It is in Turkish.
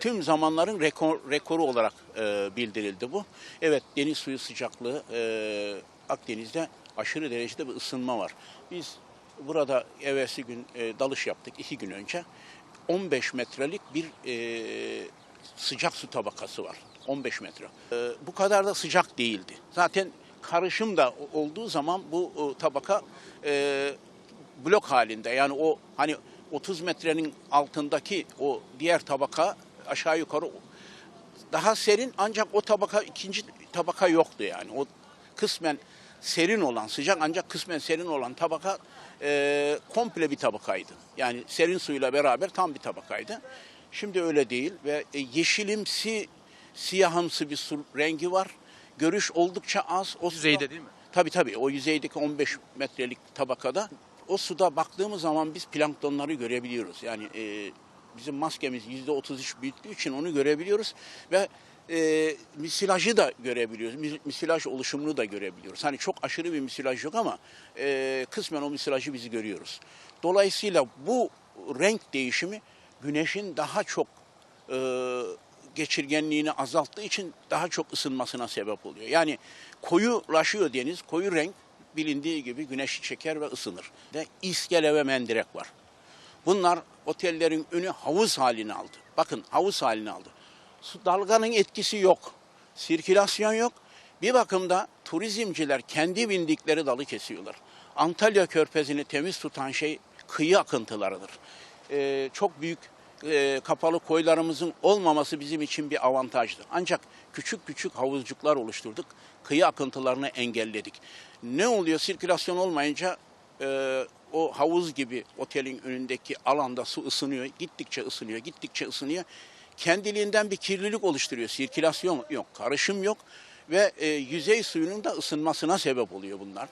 Tüm zamanların rekor, rekoru olarak e, bildirildi bu. Evet deniz suyu sıcaklığı e, Akdeniz'de aşırı derecede bir ısınma var. Biz burada evvelsi gün e, dalış yaptık iki gün önce. 15 metrelik bir e, sıcak su tabakası var. 15 metre. E, bu kadar da sıcak değildi. Zaten karışım da olduğu zaman bu e, tabaka e, blok halinde yani o hani 30 metrenin altındaki o diğer tabaka aşağı yukarı daha serin ancak o tabaka ikinci tabaka yoktu yani. O kısmen serin olan sıcak ancak kısmen serin olan tabaka e, komple bir tabakaydı. Yani serin suyla beraber tam bir tabakaydı. Şimdi öyle değil ve e, yeşilimsi siyahımsı bir su rengi var. Görüş oldukça az. O Yüzeyde değil mi? Tabii tabii o yüzeydeki 15 metrelik tabakada o suda baktığımız zaman biz planktonları görebiliyoruz. Yani e, bizim maskemiz %33 büyüttüğü için onu görebiliyoruz ve e, misilajı da görebiliyoruz. Mis- Misilaj oluşumunu da görebiliyoruz. Hani çok aşırı bir misilaj yok ama e, kısmen o misilajı bizi görüyoruz. Dolayısıyla bu renk değişimi güneşin daha çok e, geçirgenliğini azalttığı için daha çok ısınmasına sebep oluyor. Yani koyulaşıyor deniz, koyu renk bilindiği gibi güneşi çeker ve ısınır. Ve iskele ve mendirek var. Bunlar otellerin önü havuz halini aldı. Bakın havuz halini aldı. Su dalganın etkisi yok. Sirkülasyon yok. Bir bakımda turizmciler kendi bindikleri dalı kesiyorlar. Antalya körfezini temiz tutan şey kıyı akıntılarıdır. Ee, çok büyük e, kapalı koylarımızın olmaması bizim için bir avantajdı. Ancak küçük küçük havuzcuklar oluşturduk. Kıyı akıntılarını engelledik. Ne oluyor? Sirkülasyon olmayınca e, o havuz gibi otelin önündeki alanda su ısınıyor. Gittikçe ısınıyor, gittikçe ısınıyor. Kendiliğinden bir kirlilik oluşturuyor. Sirkülasyon yok, karışım yok ve e, yüzey suyunun da ısınmasına sebep oluyor bunlar.